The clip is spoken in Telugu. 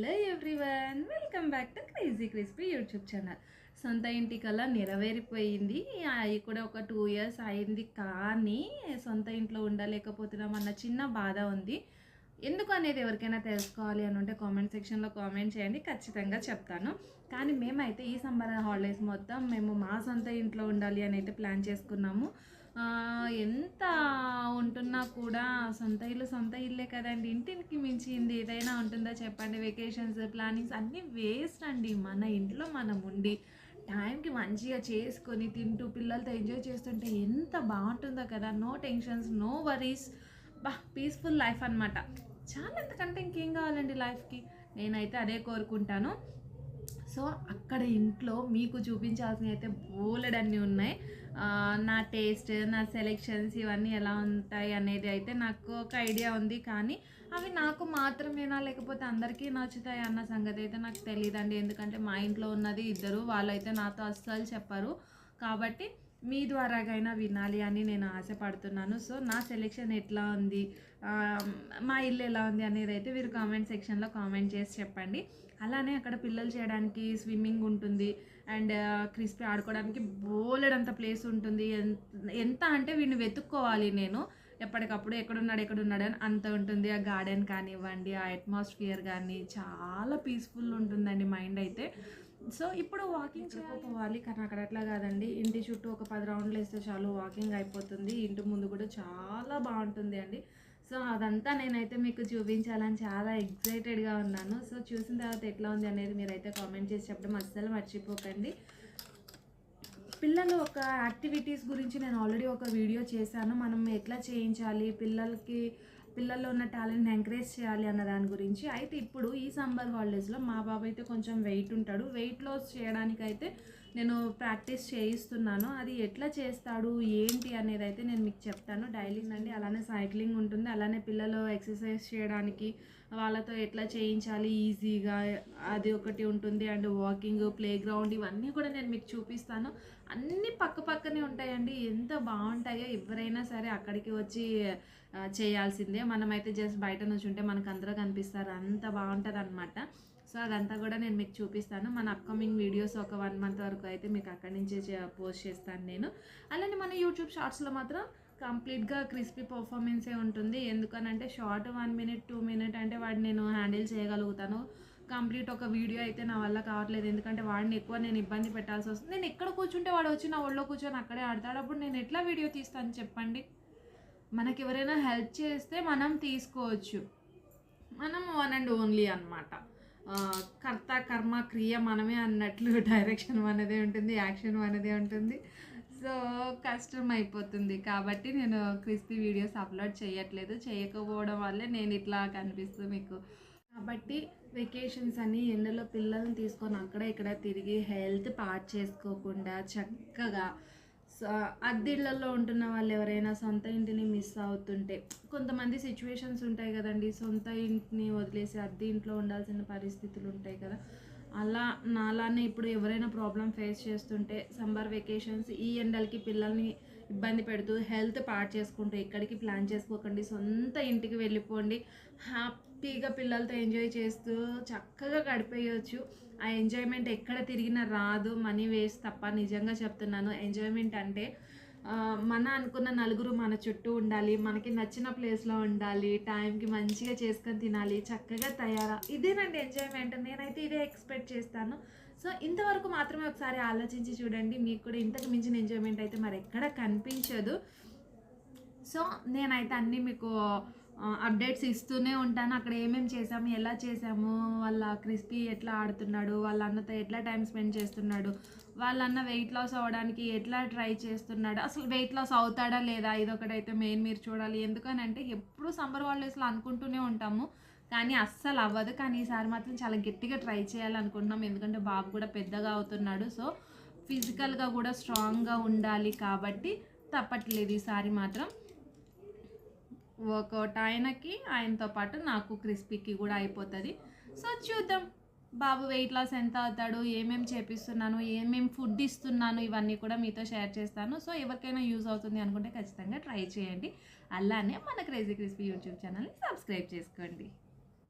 Hello everyone welcome back to crazy crispy YouTube channel. సొంత ఇంటి కళ నెరవేరిపోయింది. అవి కూడా ఒక టూ ఇయర్స్ అయింది కానీ సొంత ఇంట్లో ఉండలేకపోతున్నాం అన్న చిన్న బాధ ఉంది. ఎందుకు అనేది ఎవరికైనా తెలుసుకోవాలి అని ఉంటే కామెంట్ సెక్షన్లో కామెంట్ చేయండి ఖచ్చితంగా చెప్తాను. కానీ మేమైతే ఈ సమ్మర్ హాలిడేస్ మొత్తం మేము మా సొంత ఇంట్లో ఉండాలి అని అయితే ప్లాన్ చేసుకున్నాము. ఎంత ఉంటున్నా కూడా సొంత ఇల్లు సొంత ఇల్లే కదండి. ఇంటికి మించింది ఏదైనా ఉంటుందా చెప్పండి. వెకేషన్స్ ప్లానింగ్స్ అన్నీ వేస్ట్ అండి. మన ఇంట్లో మనం ఉండి టైంకి మంచిగా చేసుకొని తింటూ పిల్లలతో ఎంజాయ్ చేస్తుంటే ఎంత బాగుంటుందో కదా. నో టెన్షన్స్ నో వరీస్ బా పీస్ఫుల్ లైఫ్ అనమాట చాలా ఎంతకంటే ఇంకేం కావాలండి లైఫ్కి నేనైతే అదే కోరుకుంటాను. సో అక్కడ ఇంట్లో మీకు చూపించాల్సినవి అయితే బోలెడన్నీ ఉన్నాయి. నా టేస్ట్ నా సెలెక్షన్స్ ఇవన్నీ ఎలా ఉంటాయి అనేది అయితే నాకు ఒక ఐడియా ఉంది. కానీ అవి నాకు మాత్రమేనా లేకపోతే అందరికీ నచ్చుతాయి అన్న సంగతి అయితే నాకు తెలియదండి ఎందుకంటే మా ఇంట్లో ఉన్నది ఇద్దరు వాళ్ళైతే నాతో అస్సలు చెప్పరు. కాబట్టి మీ ద్వారాగైనా వినాలి అని నేను ఆశపడుతున్నాను. సో నా సెలెక్షన్ ఎట్లా ఉంది? మా ఇల్లు ఎలా ఉంది అనేది అయితే మీరు కామెంట్ సెక్షన్లో కామెంట్ చేసి చెప్పండి. అలానే అక్కడ పిల్లలు చేయడానికి స్విమ్మింగ్ ఉంటుంది. అండ్ క్రిస్పీ ఆడుకోవడానికి బోలెడంత ప్లేస్ ఉంటుంది. ఎంత ఎంత అంటే వీడిని వెతుక్కోవాలి నేను. ఎప్పటికప్పుడు ఎక్కడున్నాడు ఎక్కడున్నాడు అని అంత ఉంటుంది. ఆ గార్డెన్ కానివ్వండి ఆ అట్మాస్ఫియర్ కానీ చాలా పీస్ఫుల్ ఉంటుందండి మైండ్ అయితే. సో ఇప్పుడు వాకింగ్ చేయకపోవాలి కానీ అక్కడ అట్లా కాదండి. ఇంటి చుట్టూ ఒక పది రౌండ్లు వేస్తే చాలు వాకింగ్ అయిపోతుంది. ఇంటి ముందు కూడా చాలా బాగుంటుంది అండి. సో అదంతా నేనైతే మీకు చూపించాలని చాలా ఎగ్జైటెడ్గా ఉన్నాను. సో చూసిన తర్వాత ఎట్లా ఉంది అనేది మీరైతే కామెంట్ చేసి చెప్పడం అస్సలు మర్చిపోకండి. పిల్లలు ఒక యాక్టివిటీస్ గురించి నేను ఆల్రెడీ ఒక వీడియో చేశాను. మనం ఎట్లా చేయించాలి? పిల్లలకి పిల్లల్లో ఉన్న టాలెంట్ని ఎంకరేజ్ చేయాలి అన్న దాని గురించి అయితే ఇప్పుడు ఈ సమ్మర్ హాలిడేస్లో మా బాబు అయితే కొంచెం వెయిట్ ఉంటాడు. వెయిట్ లాస్ చేయడానికి అయితే నేను ప్రాక్టీస్ చేయిస్తున్నాను. అది ఎట్లా చేస్తాడు? ఏంటి అనేది అయితే నేను మీకు చెప్తాను. డైలీ అండి అలానే సైక్లింగ్ ఉంటుంది. అలానే పిల్లలు ఎక్సర్సైజ్ చేయడానికి వాళ్ళతో ఎట్లా చేయించాలి? ఈజీగా అది ఒకటి ఉంటుంది. అండ్ వాకింగ్ ప్లే గ్రౌండ్ ఇవన్నీ కూడా నేను మీకు చూపిస్తాను. అన్నీ పక్క పక్కనే ఉంటాయండి. ఎంత బాగుంటాయో ఎవరైనా సరే అక్కడికి వచ్చి చేయాల్సిందే. మనమైతే జస్ట్ బయట నుంచి ఉంటే మనకు అందరూ కనిపిస్తారు. అంత బాగుంటుంది అనమాట సో అదంతా కూడా నేను మీకు చూపిస్తాను. మన అప్కమింగ్ వీడియోస్ ఒక వన్ మంత్ వరకు అయితే మీకు అక్కడి నుంచే పోస్ట్ చేస్తాను నేను. అలానే మన యూట్యూబ్ షార్ట్స్లో మాత్రం కంప్లీట్గా క్రిస్పీ పర్ఫార్మెన్సే ఉంటుంది. ఎందుకనంటే short one minute two minute అంటే వాడిని నేను హ్యాండిల్ చేయగలుగుతాను. కంప్లీట్ ఒక వీడియో అయితే నా వల్ల కావట్లేదు. ఎందుకంటే వాడిని ఎక్కువ నేను ఇబ్బంది పెట్టాల్సి వస్తుంది. నేను ఎక్కడ కూర్చుంటే వాడు వచ్చి నా ఒళ్ళో కూర్చొని అక్కడే ఆడతాడు. అప్పుడు నేను ఎట్లా వీడియో తీస్తాను చెప్పండి? మనకి ఎవరైనా హెల్ప్ చేస్తే మనం తీసుకోవచ్చు. మనం వన్ అండ్ ఓన్లీ అనమాట కర్త కర్మ క్రియ మనమే అన్నట్లు డైరెక్షన్ మనదే ఉంటుంది యాక్షన్ మనదే ఉంటుంది. సో కష్టం అయిపోతుంది. కాబట్టి నేను క్రిస్పీ వీడియోస్ అప్లోడ్ చేయట్లేదు. చేయకపోవడం వల్లే నేను ఇట్లా కనిపిస్తూ మీకు. కాబట్టి వెకేషన్స్ అన్నీ ఎండలో పిల్లల్ని తీసుకొని అక్కడ ఇక్కడ తిరిగి హెల్త్ పాడు చేసుకోకుండా చక్కగా అద్దెళ్ళల్లో ఉంటున్న వాళ్ళు ఎవరైనా సొంత ఇంటిని మిస్ అవుతుంటే కొంతమంది సిచ్యువేషన్స్ ఉంటాయి కదండి. సొంత ఇంటిని వదిలేసి అద్దె ఇంట్లో ఉండాల్సిన పరిస్థితులు ఉంటాయి కదా. అలా నాలానే ఇప్పుడు ఎవరైనా ప్రాబ్లం ఫేస్ చేస్తుంటే సమ్మర్ వెకేషన్స్ ఈ ఎండలకి పిల్లల్ని ఇబ్బంది పెడుతూ హెల్త్ పాడు చేసుకుంటూ ఎక్కడికి ప్లాన్ చేసుకోకండి. సొంత ఇంటికి వెళ్ళిపోండి. హ్యాపీగా పిల్లలతో ఎంజాయ్ చేస్తూ చక్కగా గడిపేయచ్చు. ఆ ఎంజాయ్మెంట్ ఎక్కడ తిరిగినా రాదు మనీ వేస్ట్ తప్ప నిజంగా చెప్తున్నాను. ఎంజాయ్మెంట్ అంటే మన అనుకున్న నలుగురు మన చుట్టూ ఉండాలి మనకి నచ్చిన ప్లేస్లో ఉండాలి టైంకి మంచిగా చేసుకొని తినాలి చక్కగా తయారా ఇదేనండి ఎంజాయ్మెంట్. నేనైతే ఇదే ఎక్స్పెక్ట్ చేస్తాను. సో ఇంతవరకు మాత్రమే ఒకసారి ఆలోచించి చూడండి. మీకు కూడా ఇంతకు మించిన ఎంజాయ్మెంట్ అయితే మరి ఎక్కడ కనిపించదు. సో నేనైతే అన్నీ మీకు అప్డేట్స్ ఇస్తూనే ఉంటాను. అక్కడ ఏమేమి చేసాము ఎలా చేసాము వాళ్ళ క్రిస్పీ ఎట్లా ఆడుతున్నాడు వాళ్ళ అన్నతో ఎట్లా టైం స్పెండ్ చేస్తున్నాడు వాళ్ళ అన్న వెయిట్ లాస్ అవ్వడానికి ఎట్లా ట్రై చేస్తున్నాడు అసలు వెయిట్ లాస్ అవుతాడా లేదా ఇదొకటైతే మెయిన్ మీరు చూడాలి. ఎందుకనంటే ఎప్పుడు సమ్మర్ హాలిడేస్లో అనుకుంటూనే ఉంటాము కానీ అస్సలు అవ్వదు. కానీ ఈసారి మాత్రం చాలా గట్టిగా ట్రై చేయాలనుకుంటున్నాం. ఎందుకంటే బాబు కూడా పెద్దగా అవుతున్నాడు సో ఫిజికల్గా కూడా స్ట్రాంగ్గా ఉండాలి కాబట్టి తప్పట్లేదు. ఈసారి మాత్రం వర్కౌట్ ఆయనకి ఆయనతో పాటు నాకు క్రిస్పీకి కూడా అయిపోతుంది. సో చూద్దాం బాబు వెయిట్ లాస్ ఎంత అవుతాడు ఏమేమి చేపిస్తున్నాను ఏమేమి ఫుడ్ ఇస్తున్నాను ఇవన్నీ కూడా మీతో షేర్ చేస్తాను. సో ఎవరికైనా యూజ్ అవుతుంది అనుకుంటే ఖచ్చితంగా ట్రై చేయండి. అలానే మన క్రేజీ క్రిస్పీ యూట్యూబ్ ఛానల్ని సబ్స్క్రైబ్ చేసుకోండి.